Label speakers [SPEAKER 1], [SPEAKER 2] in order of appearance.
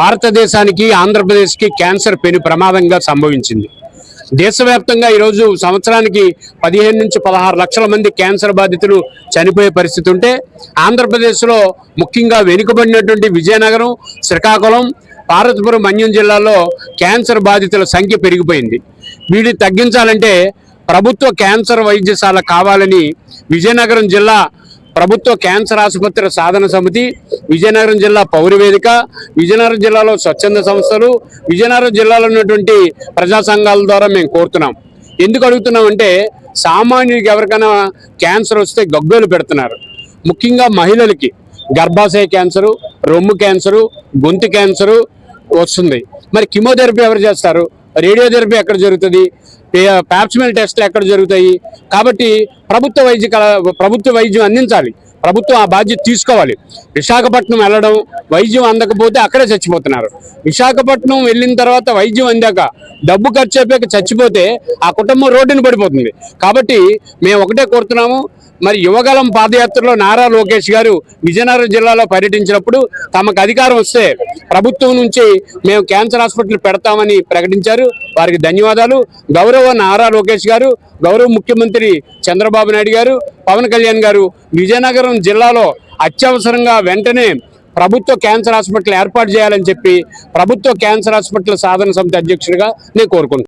[SPEAKER 1] భారతదేశానికి ఆంధ్రప్రదేశ్కి క్యాన్సర్ పెను ప్రమాదంగా సంభవించింది. దేశవ్యాప్తంగా ఈరోజు సంవత్సరానికి పదిహేను నుంచి పదహారు లక్షల మంది క్యాన్సర్ బాధితులు చనిపోయే పరిస్థితి ఉంటే ఆంధ్రప్రదేశ్లో ముఖ్యంగా వెనుకబడినటువంటి విజయనగరం శ్రీకాకుళం పార్వతీపురం మన్యం జిల్లాలో క్యాన్సర్ బాధితుల సంఖ్య పెరిగిపోయింది. వీటిని తగ్గించాలంటే ప్రభుత్వ క్యాన్సర్ వైద్యశాల కావాలని విజయనగరం జిల్లా ప్రభుత్వ క్యాన్సర్ ఆసుపత్రి సాధన సమితి విజయనగరం జిల్లా పౌర వేదిక విజయనగరం జిల్లాలో స్వచ్ఛంద సంస్థలు విజయనగరం జిల్లాలో ఉన్నటువంటి ప్రజా సంఘాల ద్వారా మేము కోరుతున్నాం. ఎందుకు అడుగుతున్నామంటే సామాన్యుడికి ఎవరికైనా క్యాన్సర్ వస్తే గగ్గోలు పెడుతున్నారు. ముఖ్యంగా మహిళలకి గర్భాశయ క్యాన్సరు రొమ్ము క్యాన్సరు గొంతు క్యాన్సరు వస్తుంది. మరి కిమోథెరపీ ఎవరు చేస్తారు? రేడియోథెరపీ ఎక్కడ జరుగుతుంది? ప్యాప్స్మెల్ టెస్ట్లు ఎక్కడ జరుగుతాయి? కాబట్టి ప్రభుత్వ వైద్య ప్రభుత్వ వైద్యం అందించాలి. ప్రభుత్వం ఆ బాధ్యత తీసుకోవాలి. విశాఖపట్నం వెళ్ళడం వైద్యం అందకపోతే అక్కడే చచ్చిపోతున్నారు. విశాఖపట్నం వెళ్ళిన తర్వాత వైద్యం అందాక డబ్బు ఖర్చు అయిపోయాక చచ్చిపోతే ఆ కుటుంబం రోడ్డున పడిపోతుంది. కాబట్టి మేము ఒకటే కోరుతున్నాము మరి యువగలం పాదయాత్రలో నారా లోకేష్ గారు విజయనగరం జిల్లాలో పర్యటించినప్పుడు తమకు అధికారం వస్తే ప్రభుత్వం నుంచి మేము క్యాన్సర్ హాస్పిటల్ పెడతామని ప్రకటించారు. వారికి ధన్యవాదాలు. గౌరవ నారా లోకేష్ గారు గౌరవ ముఖ్యమంత్రి చంద్రబాబు నాయుడు గారు పవన్ కళ్యాణ్ గారు విజయనగరం జిల్లాలో అత్యవసరంగా వెంటనే ప్రభుత్వ క్యాన్సర్ హాస్పిటల్ ఏర్పాటు చేయాలని చెప్పి ప్రభుత్వ క్యాన్సర్ హాస్పిటల్ సాధన సమితి అధ్యక్షుడిగా నేను కోరుకుంటున్నాను.